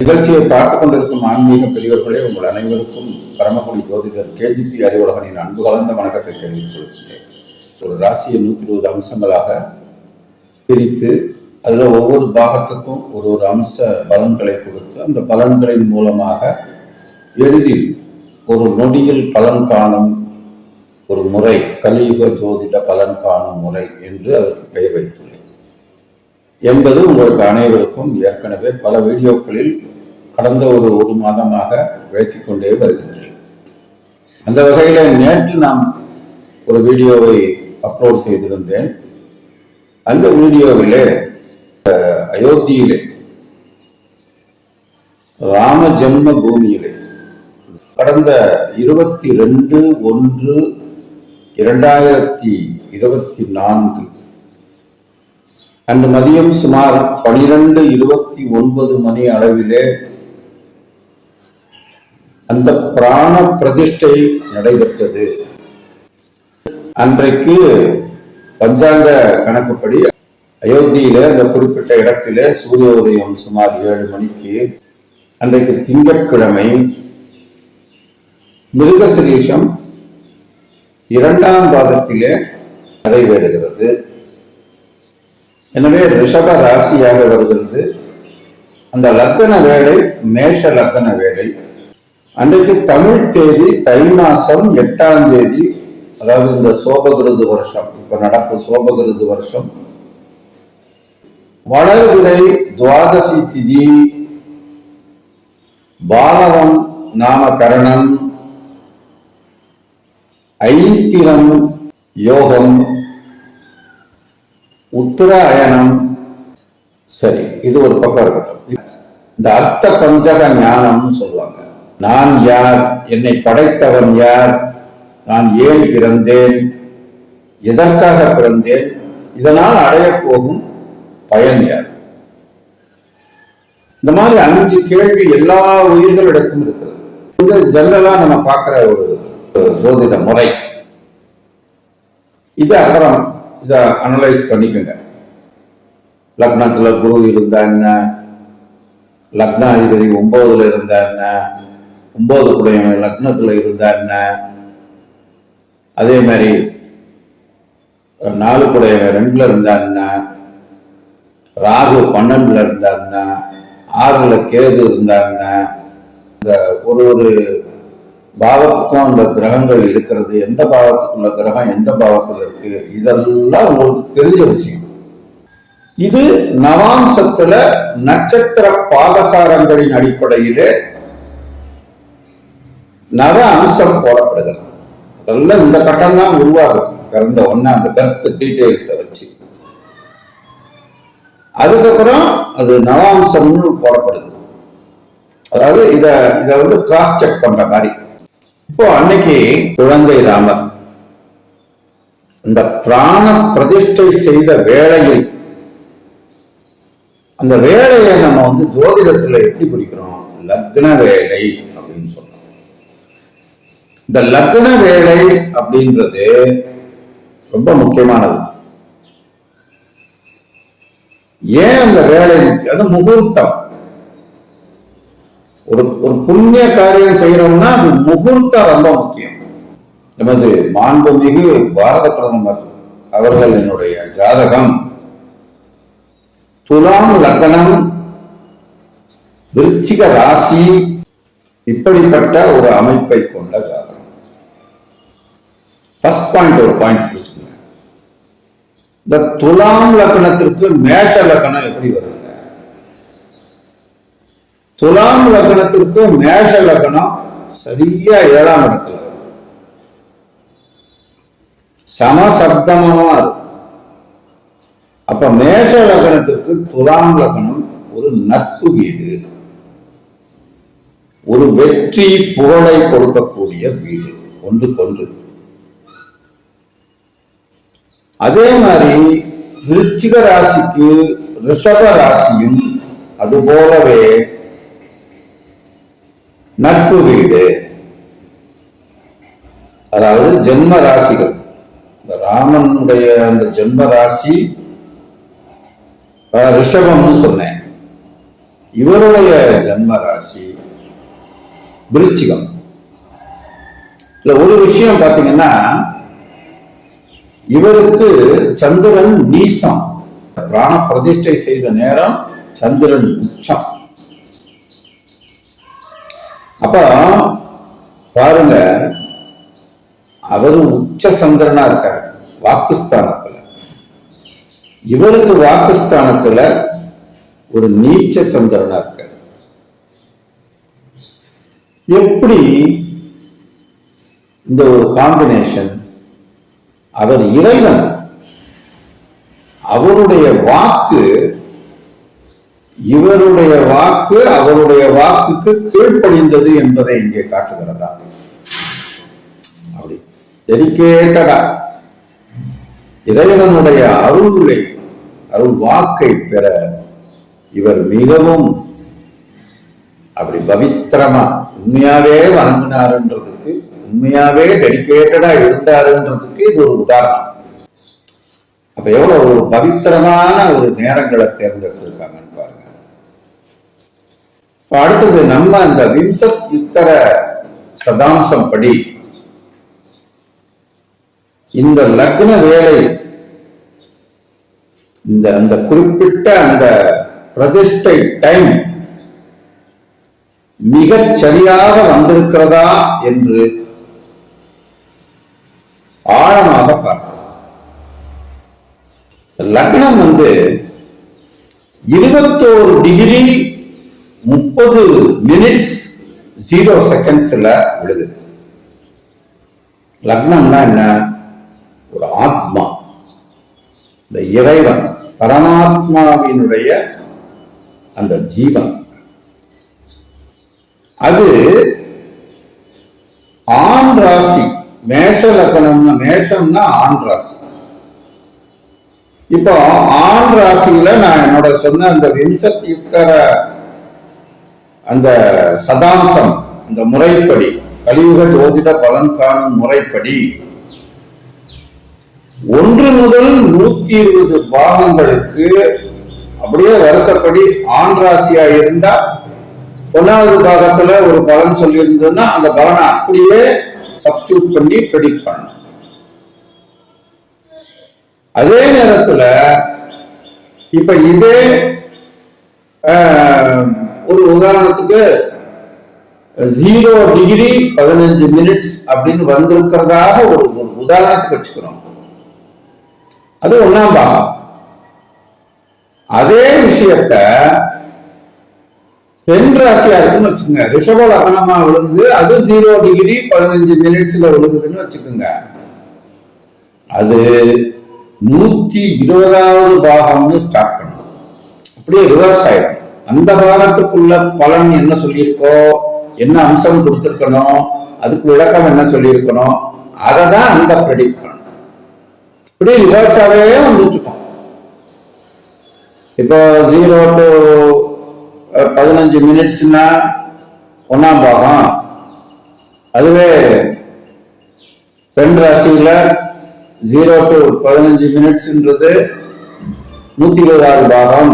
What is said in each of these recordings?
நிகழ்ச்சியை பார்த்துக் கொண்டிருக்கும் ஆன்மீக பெரியவர்களே உங்கள் அனைவருக்கும் பரமக்குடி ஜோதிடர் கேஜிபி அறிவுலகனின் அன்பு கலந்த வணக்கத்தை தெரிவித்துக் கொள்கின்றேன். ஒரு ராசியை நூற்றி இருபது அம்சங்களாக பிரித்து அதில் ஒவ்வொரு பாகத்துக்கும் ஒரு ஒரு அம்ச பலன்களை கொடுத்து அந்த பலன்களின் மூலமாக எளிதில் ஒரு நொடியில் பலன் காணும் ஒரு முறை கலியுக ஜோதிட பலன் காணும் முறை என்று அதற்கு பெயர் வைத்துள்ளது என்பது உங்களுக்கு அனைவருக்கும் ஏற்கனவே பல வீடியோக்களில் கடந்த ஒரு ஒரு மாதமாக விளக்கிக் கொண்டே வருகின்றேன் அந்த வகையில் நேற்று நாம் ஒரு வீடியோவை அப்லோட் செய்திருந்தேன். அந்த வீடியோவிலே அயோத்தியிலே ராம ஜென்ம பூமியிலே கடந்த இருபத்தி ரெண்டு ஒன்று இரண்டாயிரத்தி இருபத்தி நான்கு அன்று மதியம் சுமார் பனிரெண்டு இருபத்தி ஒன்பது மணி அளவிலே அந்த பிராண பிரதிஷ்டை நடைபெற்றது. அன்றைக்கு பஞ்சாங்க கணக்குப்படி அயோத்தியில அந்த குறிப்பிட்ட இடத்திலே சூரிய உதயம் சுமார் ஏழு மணிக்கு அன்றைக்கு திங்கட்கிழமை மிருகசிரீஷம் இரண்டாம் பாதத்திலே நிறைவேறுகிறது. எனவே ரிஷப ராசியாக வருகிறது. அந்த லக்கண வேலை மேஷ லக்கண வேலை அன்றைக்கு தமிழ் தேதி தை மாசம் எட்டாம் தேதி அதாவது இந்த சோபகிருது வருஷம் இப்ப நடக்கும் சோபகிருது வருஷம். வளர்விரை துவாதசி திதி பாலவம் நாமகரணம் ஐத்திரம் யோகம். உத்தராயணம். சரி இது ஒரு பக்கம் இருக்கட்டும். இந்த அர்த்த பஞ்சக ஞானம்னு சொல்லுவாங்க. நான் யார்? என்னை படைத்தவன் யார்? நான் ஏன் பிறந்தேன்? எதற்காக பிறந்தேன்? இதனால் அடையப்போகும் பயன் யார்? இந்த மாதிரி அஞ்சு கேள்வி எல்லா உயிர்களிடத்தும் இருக்கிறது. இது ஜெனரலா நம்ம பார்க்கிற ஒரு ஒரு ஜோதிட முறை. இது அப்புறம் இதை அனலைஸ் பண்ணிக்கோங்க. லக்னத்தில் குரு இருந்தா என்ன? லக்னாதிபதி ஒன்பதுல இருந்தா என்ன? ஒன்பது குடையவன் லக்னத்தில் இருந்தா என்ன? அதே மாதிரி நாலு குடையவன் ரெண்டுல இருந்தா என்ன? ராகு பன்னெண்டுல இருந்தா என்ன? ஆறுல கேது இருந்தா என்ன? இந்த ஒரு ஒரு பாவத்துக்கும் அந்த கிரகங்கள் இருக்கிறது எந்த பாவத்துக்குள்ள கிரகம் எந்த பாவத்தில் இருக்கு இதெல்லாம் உங்களுக்கு தெரிஞ்ச விஷயம். இது நவாம்சத்துல நட்சத்திர பாதசாரங்களின் அடிப்படையிலே நவ அம்சம் போடப்படுகிறது. அதெல்லாம் இந்த கட்டம் தான் உருவாகும் பிறந்த ஒண்ணு அந்த பெர்த் டீடைல்ஸை வச்சு. அதுக்கப்புறம் அது நவாம்சம்னு போடப்படுது. அதாவது இத இதை வந்து கிராஸ் செக் பண்ற மாதிரி. இப்போ அன்னைக்கு குழந்தை ராமர் இந்த பிராண பிரதிஷ்டை செய்த வேளையில் அந்த வேலையை நம்ம வந்து ஜோதிடத்துல எப்படி குறிக்கிறோம்? லக்ன வேலை அப்படின்னு சொல்றோம். இந்த லக்ன வேலை அப்படின்றது ரொம்ப முக்கியமானது. ஏன் அந்த வேலை முக்கியம்? அது முகூர்த்தம். ஒரு ஒரு புண்ணிய காரியம் செய்யறோம்னா அது முகூர்த்தம் ரொம்ப முக்கியம். நமது மாண்புமிகு பாரத பிரதமர் அவர்கள் என்னுடைய ஜாதகம். துலாம் லக்னம் விருச்சிக ராசி இப்படிப்பட்ட ஒரு அமைப்பை கொண்ட ஜாதகம். ஃபர்ஸ்ட் பாயிண்ட் ஒரு பாயிண்ட் பிடிச்சுக்கோங்க இந்த துலாம் லக்னத்திற்கு மேஷ லக்னம் எப்படி வருது? துலாம் லக்னத்திற்கு மேஷ லக்னம் சரியா ஏழாம் இடத்துல சமசப்தமமா இருக்கும் அப்ப மேஷ லக்னத்திற்கு துலாம் லக்னம் ஒரு நட்பு வீடு. ஒரு வெற்றி புகழை கொடுக்கக்கூடிய வீடு. ஒன்றுக்கொன்று. அதே மாதிரி விருச்சிக ராசிக்கு ரிஷப ராசியும் அது போலவே நட்பு வீடு. அதாவது ஜென்ம ராசிகள். இந்த ராமனுடைய அந்த ஜென்ம ராசி ரிஷபம்னு சொன்னேன். இவருடைய ஜன்ம ராசி விருச்சிகம். இல்ல ஒரு விஷயம் பாத்தீங்கன்னா இவருக்கு சந்திரன் நீசம். பிராண பிரதிஷ்டை செய்த நேரம் சந்திரன் உச்சம். அப்ப பாருங்க அவரும் உச்ச சந்திரனா இருக்காரு வாக்குஸ்தானத்துல. இவருக்கு வாக்குஸ்தானத்துல ஒரு நீச்ச சந்திரனா இருக்காரு. எப்படி இந்த ஒரு காம்பினேஷன் அவர் இறைவன். அவருடைய வாக்கு இவருடைய வாக்கு அவருடைய வாக்குக்கு கீழ்ப்படிந்தது என்பதை இங்கே காட்டுகிறதா? அப்படி. டெடிக்கேட்டடா. இறைவனுடைய அருளை அருள் வாக்கை பெற இவர் மிகவும் அப்படி பவித்திரமா உண்மையாவே வணங்கினாருன்றதுக்கு உண்மையாவே டெடிக்கேட்டடா இருந்தாருன்றதுக்கு இது ஒரு உதாரணம். அப்ப எவ்வளவு ஒரு பவித்திரமான ஒரு நேரங்களை தேர்ந்தெடுத்து அடுத்தது நம்ம அந்த விம்சத் யுத்தர சதாம்சம் படி இந்த லக்ன வேலை இந்த அந்த குறிப்பிட்ட அந்த பிரதிஷ்டை டைம் மிகச் சரியாக வந்திருக்கிறதா என்று ஆழமாக பார்க்கணும். லக்னம் வந்து இருபத்தோரு டிகிரி முப்பது மினிட்ஸ் ஜீரோ செகண்ட்ஸ்ல விழுகுது. லக்னம்னா என்ன? ஒரு ஆத்மா. இந்த இறைவன் பரமாத்மாவினுடைய அந்த ஜீவன். அது ஆண் ராசி. மேஷ லக்னம்னா மேஷம்னா ஆண் ராசி. இப்போ ஆண் ராசியில நான் என்னோட சொன்ன அந்த விம்சத் யுத்தர அந்த சதாம்சம் அந்த முறைப்படி கலியுக ஜோதிட பலன் காணும் முறைப்படி ஒன்று முதல் நூத்தி இருபது பாகங்களுக்கு அப்படியே வருஷப்படி ஆண் ராசியா இருந்தா ஒன்னாவது பாகத்துல ஒரு பலன் சொல்லி இருந்ததுன்னா அந்த பலனை அப்படியே சப்ஸ்டியூட் பண்ணி ப்ரெடிக்ட் பண்ணணும். அதே நேரத்துல இப்ப இதே ஆஹ், ஒரு உதாரணத்துக்கு ஜீரோ டிகிரி பதினஞ்சு மினிட்ஸ் அப்படின்னு வந்திருக்கிறதாக ஒரு ஒரு உதாரணத்துக்கு வச்சுக்கிறோம். அது ஒன்னாம் பாகம். அதே விஷயத்த பெண் ராசியா இருக்குன்னு வச்சுக்கோங்க. ரிஷப லக்னமா விழுந்து அது ஜீரோ டிகிரி பதினஞ்சு மினிட்ஸ்ல விழுகுதுன்னு வச்சுக்கோங்க. அது நூத்தி இருபதாவது பாகம்னு ஸ்டார்ட் பண்ணும். அப்படியே ரிவர்ஸ் ஆயிடும். அந்த பாகத்துக்குள்ள பலன் என்ன சொல்லியிருக்கோ என்ன அம்சம் கொடுத்திருக்கணும் அதுக்கு விளக்கம் என்ன சொல்லியிருக்கணும் அதை தான் அங்க ப்ரெடிக்ட் பண்ணணும் இப்படி ரிவர்ஸாகவே வந்துட்டு இப்போ ஜீரோ டு பதினஞ்சு மினிட்ஸ்னா ஒன்னாம் பாகம். அதுவே பெண் ராசியில் ஜீரோ டு பதினஞ்சு மினிட்ஸ்ன்றது நூத்தி இருபதாவது பாகம்.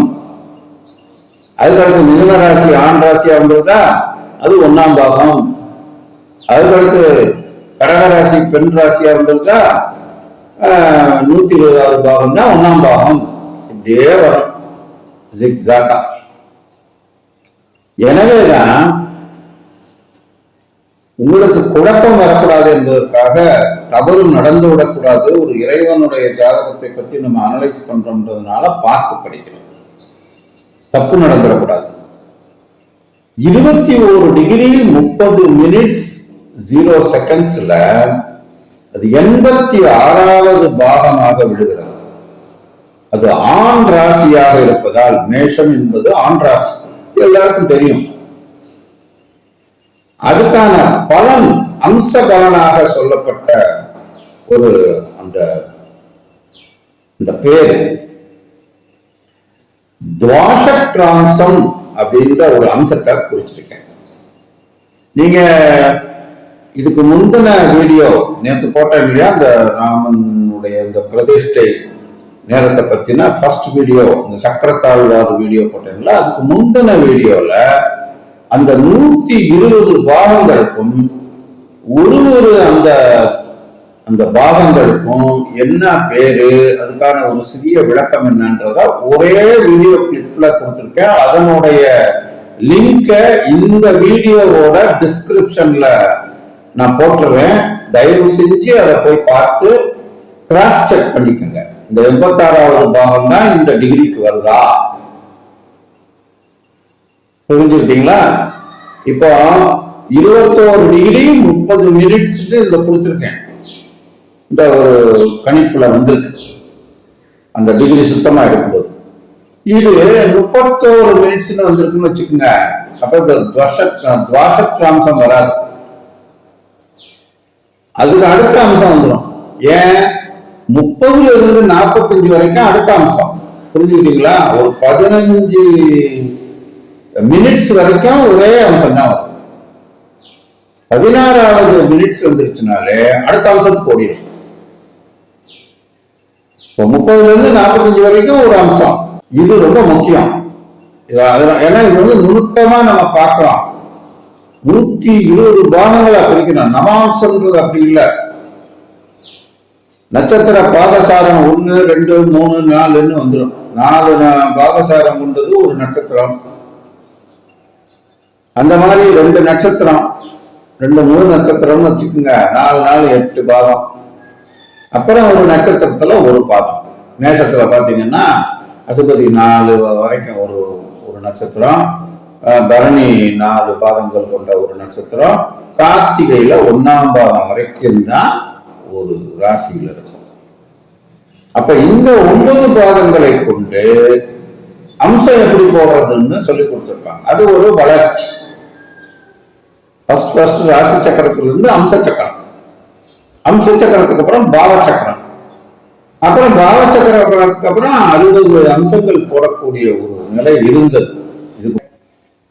அதுக்கடுத்து மிதுன ராசி ஆண் ராசியா வந்ததுதா அது ஒன்னாம் பாகம். அதுக்கடுத்து கடக ராசி பெண் ராசியா வந்ததுதா நூத்தி இருபதாவது பாகம் தான் ஒன்னாம் பாகம். இப்படியே வரும். ஜிக்ஸாக்கா எனவேதான் உங்களுக்கு குழப்பம் வரக்கூடாது என்பதற்காக தவறு நடந்து விடக்கூடாது. ஒரு இறைவனுடைய ஜாதகத்தை பத்தி நம்ம அனலைஸ் பண்றோம்ன்றதுனால பார்த்து படிக்கிறோம் தப்பு நடந்துடக்கூடாது இருபத்தி ஒரு டிகிரி முப்பது மினிட்ஸ் ஜீரோ செகண்ட்ஸ்ல அது எண்பத்தி ஆறாவது பாகமாக விழுகிறது. அது ஆண் ராசியாக இருப்பதால் மேஷம் என்பது ஆண் ராசி. எல்லாருக்கும் தெரியும். அதுக்கான பலன் அம்ச பலனாக சொல்லப்பட்ட ஒரு அந்த இந்த பேர். துவாஷக்ராம்சம் அப்படின்ற ஒரு அம்சத்தை குறிச்சிருக்கேன். நீங்க இதுக்கு முந்தின வீடியோ நேற்று போட்டேன் இல்லையா அந்த ராமனுடைய இந்த பிரதிஷ்டை நேரத்தை பத்தின ஃபர்ஸ்ட் வீடியோ இந்த சக்கரத்தாழ்வார் வீடியோ போட்டேன்ல அதுக்கு முந்தின வீடியோல அந்த நூத்தி இருபது பாகங்களுக்கும் ஒரு ஒரு அந்த அந்த பாகங்களுக்கும் என்ன பேரு அதுக்கான ஒரு சிறிய விளக்கம் என்னன்றத ஒரே வீடியோ கிளிப்ல கொடுத்துருக்கேன். அதனுடைய லிங்கை இந்த வீடியோவோட டிஸ்கிரிப்ஷன்ல நான் போட்டுருவேன் தயவு செஞ்சு அதை போய் பார்த்து கிராஸ் செக் பண்ணிக்கோங்க. இந்த எண்பத்தாறாவது பாகம் தான் இந்த டிகிரிக்கு வருதா? புரிஞ்சுக்கிட்டீங்களா? இப்போ இருபத்தோரு டிகிரி முப்பது மினிட்ஸ் இதுல கொடுத்துருக்கேன். இந்த ஒரு கணிப்புல வந்திருக்கு. அந்த டிகிரி சுத்தமா எடுக்கும்போது. இது முப்பத்தோரு மினிட்ஸ்னு வந்திருக்குன்னு வச்சுக்கோங்க. அப்ப இந்த துவஷ துவாஷக்ராம்சம் வராது. அதுக்கு அடுத்த அம்சம் வந்துடும் ஏன்? முப்பதுல இருந்து நாற்பத்தஞ்சு வரைக்கும் அடுத்த அம்சம். புரிஞ்சுக்கிட்டீங்களா? ஒரு பதினஞ்சு மினிட்ஸ் வரைக்கும் ஒரே அம்சம் தான் வரும். பதினாறாவது மினிட்ஸ் வந்துருச்சுனாலே அடுத்த அம்சத்துக்கு ஓடிடும் இப்போ முப்பதுல இருந்து நாற்பத்தஞ்சு வரைக்கும் ஒரு அம்சம். இது ரொம்ப முக்கியம். ஏன்னா இது வந்து நுணுக்கமாக நம்ம பார்க்கிறோம் நூத்தி இருபது பாகங்களை பிரிக்கணும். நவாம்சம்ன்றது அப்படி இல்லை. நட்சத்திர பாதசாரம் ஒன்று ரெண்டு மூணு நாலுன்னு வந்துடும் நாலு பாதசாரம் கொண்டது ஒரு நட்சத்திரம். அந்த மாதிரி ரெண்டு நட்சத்திரம். ரெண்டு மூணு நட்சத்திரம்னு வச்சுக்கோங்க. நாலு நாலு எட்டு பாதம். அப்புறம் ஒரு நட்சத்திரத்துல ஒரு பாதம். மேஷத்துல பாத்தீங்கன்னா அதிபதி நாலு வரைக்கும் ஒரு ஒரு நட்சத்திரம். அஹ், பரணி நாலு பாதங்கள் கொண்ட ஒரு நட்சத்திரம். கார்த்திகையில ஒன்னாம் பாதம் வரைக்கும் தான் ஒரு ராசியில இருக்கும். அப்ப இந்த ஒன்பது பாதங்களை கொண்டு அம்சம் எப்படி போடுறதுன்னு சொல்லி கொடுத்துருப்பாங்க. அது ஒரு வளர்ச்சி. ஃபர்ஸ்ட் ஃபர்ஸ்ட் ராசி சக்கரத்துல இருந்து அம்ச சக்கரம். அம்ச சக்கரத்துக்கு அப்புறம் பாவ சக்கரம் அப்புறம் பாவ சக்கரத்துக்கு அப்புறம் அறுபது அம்சங்கள் போடக்கூடிய ஒரு நிலை இருந்தது. இது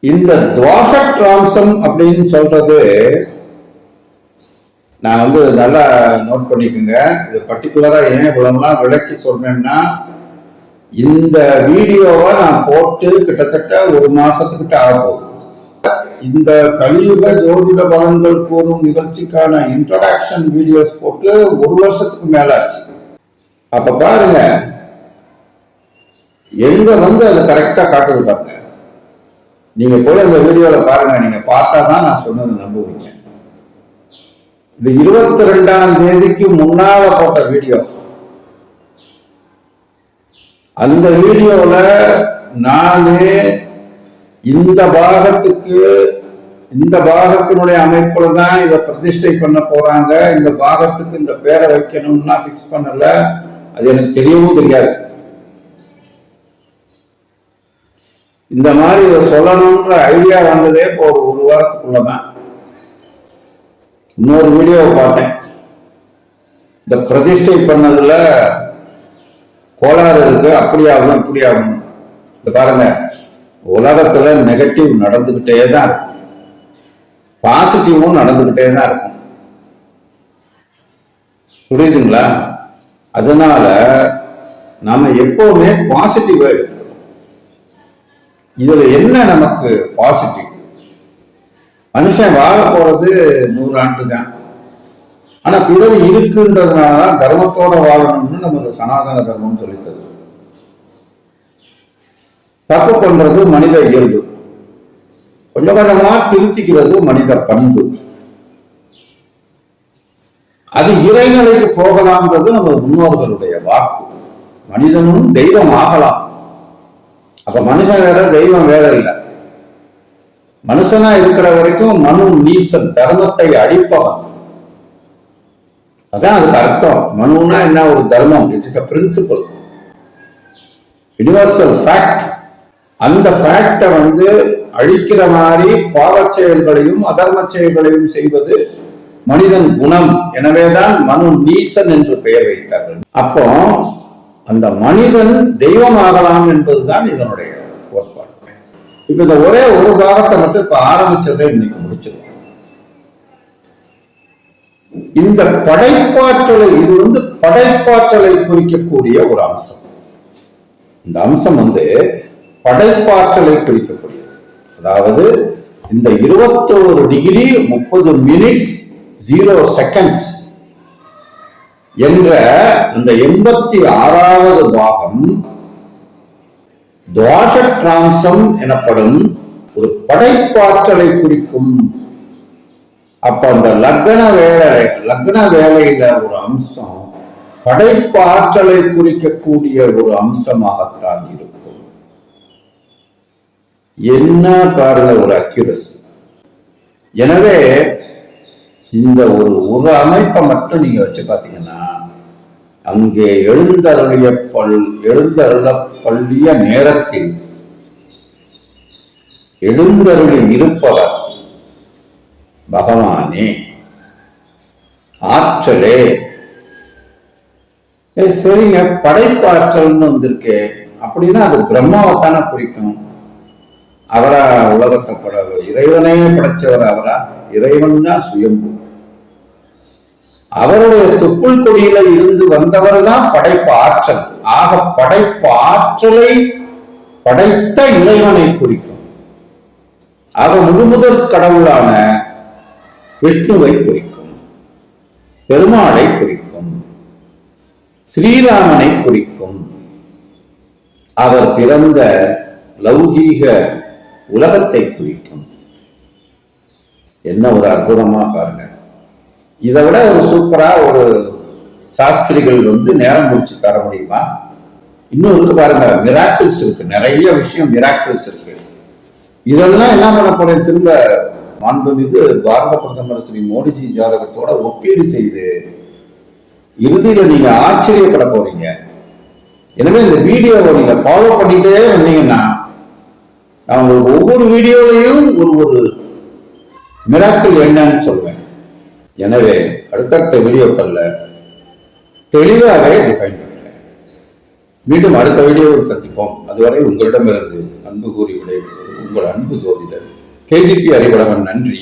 இந்த துவாசட்ராம்சம் அப்படின்னு சொல்றது நான் வந்து நல்லா நோட் பண்ணிக்கோங்க. இது பர்டிகுலரா ஏன் இவ்வளவுலாம் விளக்கி சொல்றேன்னா இந்த வீடியோவை நான் போட்டு கிட்டத்தட்ட ஒரு மாசத்துக்கிட்ட ஆக போகுது. இந்த கலியுக ஜோதிட பலன்கள் கூறும் நிகழ்ச்சிக்கான இன்ட்ரடக்ஷன் வீடியோஸ் போட்டு ஒரு வருஷத்துக்கு மேல ஆச்சு அப்ப பாருங்க எங்க வந்து அதை கரெக்டா காட்டுது பாருங்க. நீங்க போய் அந்த வீடியோல பாருங்க நீங்க பார்த்தா தான் நான் சொன்னதை நம்புவீங்க. இது இருபத்தி ரெண்டாம் தேதிக்கு முன்னால போட்ட வீடியோ அந்த வீடியோல நானே இந்த பாகத்துக்கு இந்த பாகத்தினுடைய அமைப்புல தான் இதை பிரதிஷ்டை பண்ண போறாங்க. இந்த பாகத்துக்கு இந்த பேரை வைக்கணும்னா ஃபிக்ஸ் பண்ணல. அது எனக்கு தெரியவும் தெரியாது. இந்த மாதிரி இதை சொல்லணுன்ற ஐடியா வந்ததே இப்போ ஒரு ஒரு வாரத்துக்குள்ளதான் இன்னொரு வீடியோவை பார்த்தேன். இந்த பிரதிஷ்டை பண்ணதுல கோளாறு இருக்கு. அப்படி ஆகணும் இப்படி ஆகணும் இந்த பாருங்க. உலகத்துல நெகட்டிவ் நடந்துகிட்டே தான் இருக்கு. பாசிட்டிவும் நடந்துகிட்டே தான் இருக்கும். புரியுதுங்களா? அதனால நம்ம எப்பவுமே பாசிட்டிவா எடுத்துக்கணும். இதுல என்ன நமக்கு பாசிட்டிவ்? மனுஷன் வாழ போறது நூறு ஆண்டு தான் ஆனா பிறவி இருக்குன்றதுனால தர்மத்தோட வாழணும்னு நமது சனாதன தர்மம் சொல்லித்தது தப்பு பண்றது மனித இயல்பு. கொஞ்சம் கொஞ்சமா திருத்திக்கிறது மனித பண்பு. அது இறைநிலைக்கு போகலாம்ன்றது நமது முன்னோர்களுடைய வாக்கு. மனிதனும் தெய்வம் ஆகலாம். அப்ப மனுஷன் வேற தெய்வம் வேற இல்லை. மனுஷனா இருக்கிற வரைக்கும் மனு நீசன் தர்மத்தை அழிப்பவன். அதான் அதுக்கு அர்த்தம். மனுனா என்ன? ஒரு தர்மம். It is a principle universal fact அந்த ஃபேக்டை வந்து அழிக்கிற மாதிரி பாவச் செயல்களையும் அதர்ம செயல்களையும் செய்வது மனிதன் குணம். எனவேதான் மனு நீசன் என்று பெயர் வைத்தார்கள். அப்போ அந்த மனிதன் தெய்வமாகலாம் என்பதுதான் இதனுடைய கோட்பாடு. இப்ப இந்த ஒரே ஒரு பாகத்தை மட்டும் இப்ப ஆரம்பிச்சதை இன்னைக்கு முடிச்சிருக்கோம். இந்த படைப்பாற்றலை இது வந்து படைப்பாற்றலை குறிக்கக்கூடிய ஒரு அம்சம். இந்த அம்சம் வந்து படைப்பாற்றலை குறிக்கக்கூடிய அதாவது இந்த இருபத்தோரு டிகிரி முப்பது மினிட்ஸ் ஜீரோ செகண்ட்ஸ் என்ற இந்த எண்பத்தி ஆறாவது பாகம் துவாச டிரான்சம் எனப்படும் ஒரு படைப்பாற்றலை குறிக்கும். அப்ப அந்த லக்ன வேலை லக்ன வேலையில ஒரு அம்சம் படைப்பாற்றலை குறிக்கக்கூடிய ஒரு அம்சமாகத்தான் இருக்கும். என்ன பாருங்க ஒரு அக்யூரசி எனவே இந்த ஒரு ஒரு அமைப்பை மட்டும் நீங்க வச்சு பார்த்தீங்கன்னா அங்கே எழுந்தருளிய பல் எழுந்தருள பள்ளிய நேரத்தில் எழுந்தருளி இருப்பவர் பகவானே. ஆற்றலே. சரிங்க படைப்பாற்றல்னு வந்திருக்கு. அப்படின்னா அது பிரம்மாவைத்தானே குறிக்கும். அவரா உலகத்தை பட இறைவனே படைச்சவர் அவரா? இறைவன் தான் சுயம்பு. அவருடைய துப்புள் கொடியில இருந்து வந்தவர் தான் படைப்பு ஆற்றல். ஆக படைப்பு ஆற்றலை படைத்த இறைவனை குறிக்கும். ஆக முழுமுதற் கடவுளான விஷ்ணுவை குறிக்கும். பெருமாளை குறிக்கும். ஸ்ரீராமனை குறிக்கும். அவர் பிறந்த லௌகீக உலகத்தை குறிக்கும். என்ன ஒரு அற்புதமா பாருங்க. இதை விட ஒரு சூப்பரா ஒரு சாஸ்திரிகள் வந்து நேரம் முடிச்சு தர முடியுமா? இன்னும் இருக்கு பாருங்க. மிராக்கிள்ஸ் இருக்கு. நிறைய விஷயம் மிராக்கிள்ஸ் இருக்கு. இதெல்லாம் என்ன பண்ண போறேன்? திரும்ப மாண்புமிகு பாரத பிரதமர் ஸ்ரீ மோடிஜி ஜாதகத்தோட ஒப்பீடு செய்து இறுதியில நீங்க ஆச்சரியப்பட போறீங்க. எனவே இந்த வீடியோவை நீங்க ஃபாலோ பண்ணிட்டே வந்தீங்கன்னா நான் உங்களுக்கு ஒவ்வொரு வீடியோலையும் ஒரு ஒரு மிராக்கள் என்னன்னு சொல்லுவேன் எனவே அடுத்தடுத்த வீடியோக்கள்ல தெளிவாகவே டிஃபைன் பண்ணுறேன் மீண்டும் அடுத்த வீடியோவில் சந்திப்போம். அதுவரை உங்களிடமிருந்து அன்பு கூறி விடைபெறுவது உங்கள் அன்பு ஜோதிடர் கேஜிபி அறிவடவன் நன்றி.